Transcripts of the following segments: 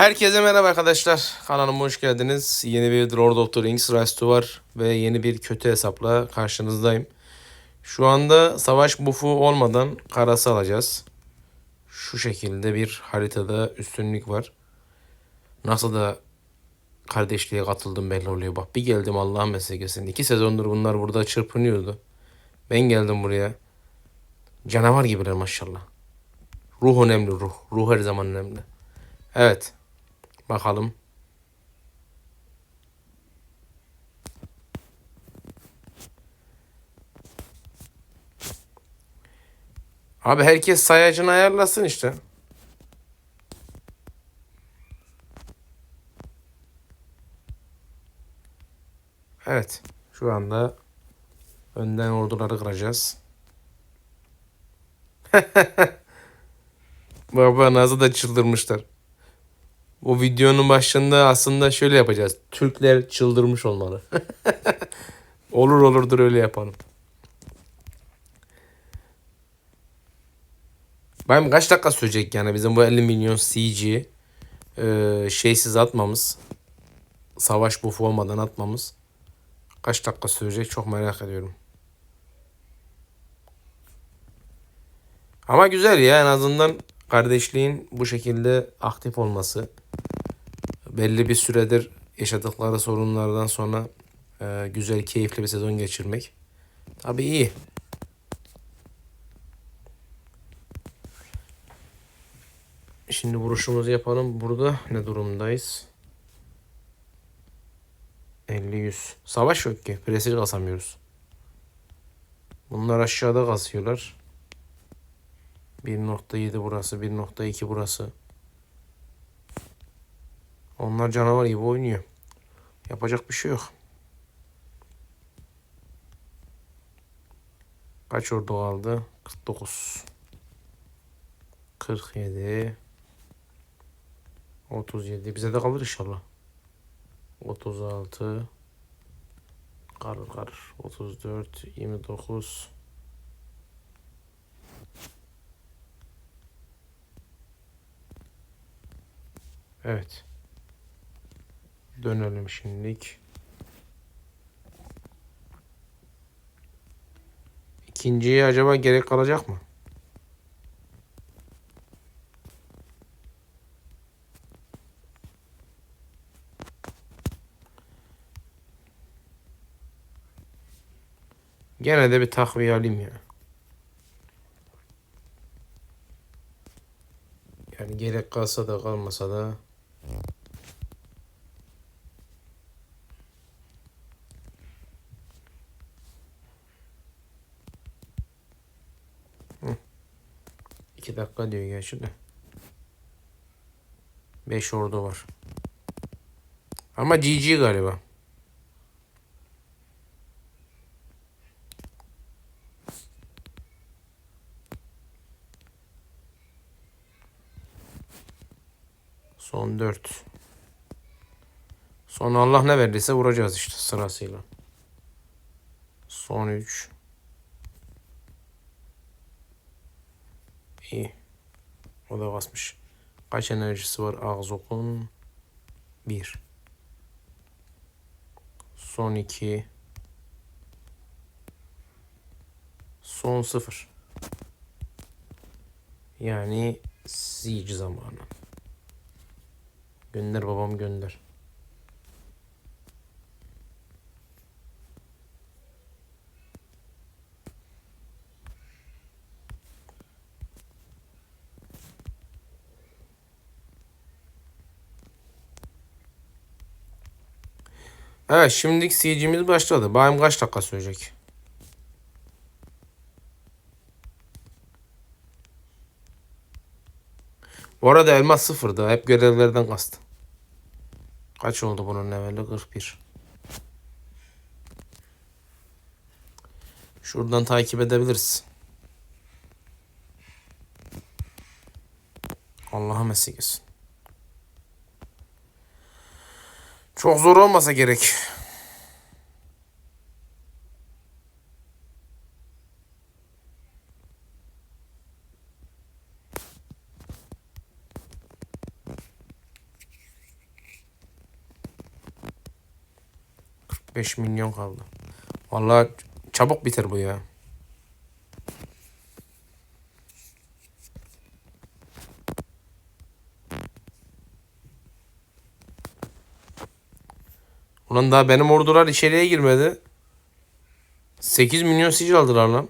Herkese merhaba arkadaşlar. Kanalıma hoş geldiniz. Yeni bir Lord of the Rings Rise var ve yeni bir kötü hesapla karşınızdayım. Şu anda savaş bufu olmadan karası alacağız. Şu şekilde bir haritada üstünlük var. Nasıl da kardeşliğe katıldım belli oluyor. Bak bir geldim Allah'ın meselesine. İki sezondur bunlar burada çırpınıyordu. Ben geldim buraya. Canavar gibiler maşallah. Ruh önemli ruh. Ruh her zaman önemli. Evet. Bakalım. Abi herkes sayacını ayarlasın işte. Evet. Şu anda önden orduları kıracağız. Baba nasıl da çıldırmışlar. Bu videonun başında aslında şöyle yapacağız. Türkler çıldırmış olmalı. olur olurdur öyle yapalım. Ben kaç dakika sürecek yani bizim bu 50 milyon CG e, şeysiz atmamız. Savaş bufu olmadan atmamız. Kaç dakika sürecek çok merak ediyorum. Ama güzel ya en azından kardeşliğin bu şekilde aktif olması. Belli bir süredir yaşadıkları sorunlardan sonra e, güzel, keyifli bir sezon geçirmek. Tabii iyi. Şimdi vuruşumuzu yapalım. Burada ne durumdayız? 50-100. Savaş yok ki. Prestij kasamıyoruz. Bunlar aşağıda kasıyorlar. 1.7 burası, 1.2 burası. Onlar canavar gibi oynuyor. Yapacak bir şey yok. Kaç ordu kaldı? 49. 47. 37. Bize de kalır inşallah. 36. Karır karır. 34. 29. Evet. Dönelim şimdilik. İkinciye acaba gerek kalacak mı? Gene de bir takviye alayım ya. Yani gerek kalsa da kalmasa da dakika diyor gerçi de. Beş ordu var. Ama GG galiba. Son 4. Son Allah ne verdiyse vuracağız işte sırasıyla. Son 3. İyi. O da basmış. Kaç enerjisi var Ağzok'un? 1. Son 2. Son 0. Yani siege zamanı. Gönder babam gönder. Evet şimdilik siege'imiz başladı. Bayım kaç dakika sürecek? Bu arada elmas sıfırdı. Hep görevlerden kastı. Kaç oldu bunun leveli? 41. Şuradan takip edebiliriz. Allah'a esirgesin. Çok zor olmasa gerek. Beş milyon kaldı. Vallahi çabuk biter bu ya. Ulan daha benim ordular içeriye girmedi. 8 milyon sicil aldılar lan.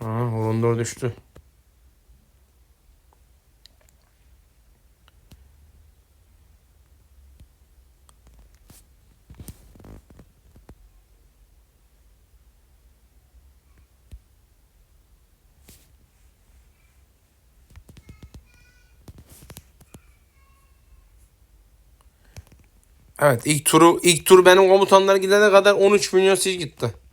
Aa, Horondor düştü. Evet ilk turu ilk tur benim komutanlar gidene kadar 13 milyon sil gitti.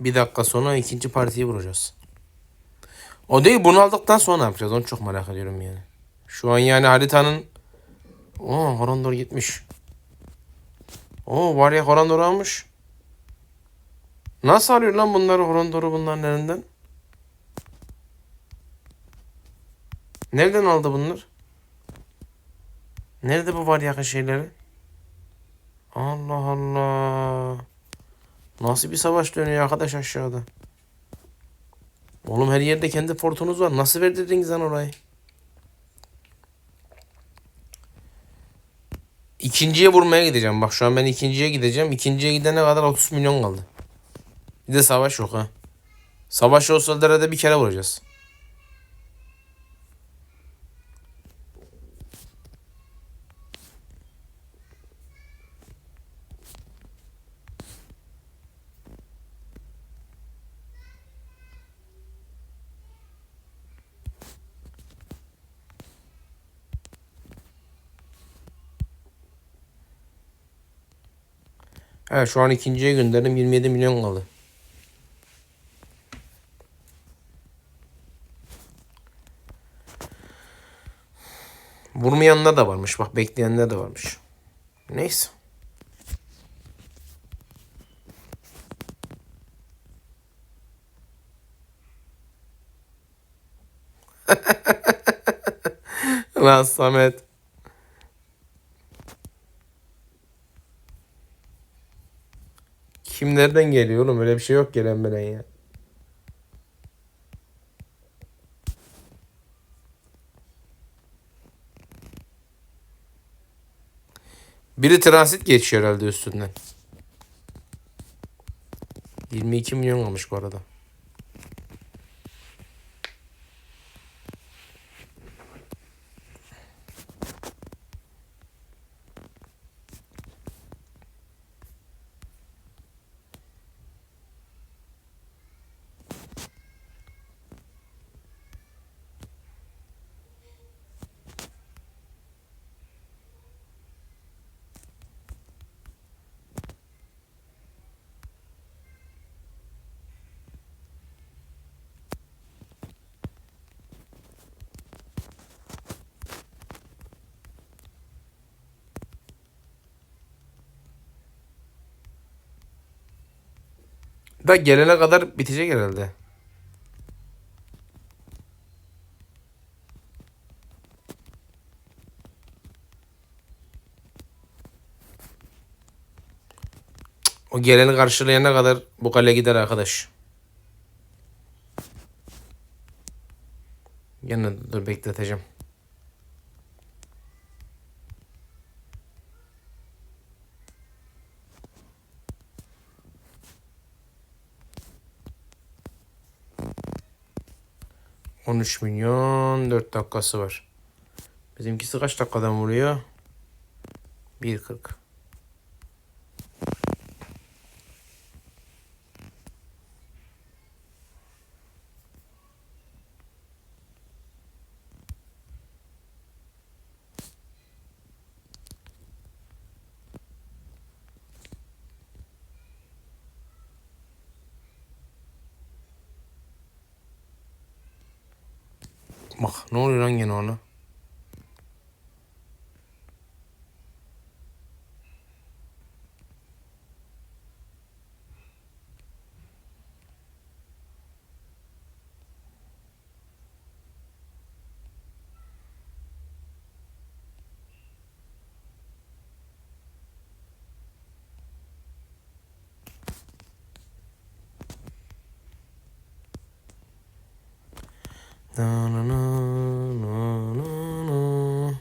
Bir dakika sonra ikinci partiyi vuracağız. O değil bunu aldıktan sonra ne yapacağız? Onu çok merak ediyorum yani. Şu an yani haritanın... Oo Horondor gitmiş. Oo var ya Horondor almış. Nasıl alıyor lan bunları Horondor'u bunların elinden? Nereden aldı bunlar? Nerede bu var yakın şeyleri? Allah Allah. Nasıl bir savaş dönüyor arkadaş aşağıda? Oğlum her yerde kendi fortunuz var. Nasıl verdirdiniz lan orayı? İkinciye vurmaya gideceğim. Bak şu an ben ikinciye gideceğim. İkinciye gidene kadar 30 milyon kaldı. Bir de savaş yok ha. Savaş olsa derede bir kere vuracağız. Evet şu an ikinciye gönderdim. 27 milyon kaldı. Vurmayanlar da varmış. Bak bekleyenler de varmış. Neyse. Lan Samet. Nereden geliyor oğlum? Öyle bir şey yok gelen bilen ya. Biri transit geçiyor herhalde üstünden. 22 milyon olmuş bu arada. Da gelene kadar bitecek herhalde. O geleni karşılayana kadar bu kale gider arkadaş. Yine dur bekleteceğim. On üç milyon dört dakikası var. Bizimkisi kaç dakikadan vuruyor? 1.40. Bak ne oluyor lan gene? Na na na na na na.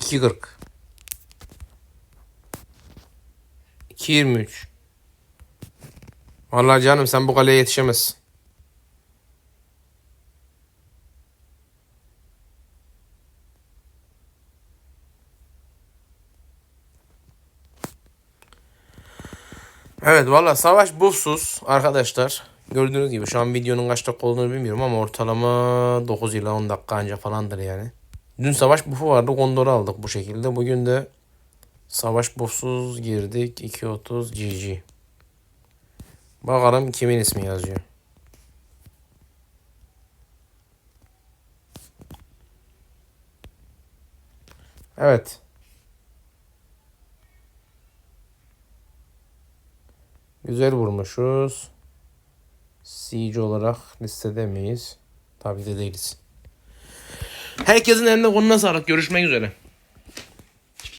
İki kırk. İki yirmi üç. Vallahi canım sen bu kaleye yetişemezsin. Evet valla savaş buzsuz arkadaşlar. Gördüğünüz gibi şu an videonun kaç dakika olduğunu bilmiyorum ama ortalama 9 ila 10 dakika anca falandır yani. Dün savaş bufu vardı Gondor'u aldık bu şekilde. Bugün de savaş bufsuz girdik 2.30 GG. Bakalım kimin ismi yazıyor. Evet. Güzel vurmuşuz. Siege olarak listede miyiz? Tabii de değiliz. Herkesin eline koluna sağlık. Görüşmek üzere.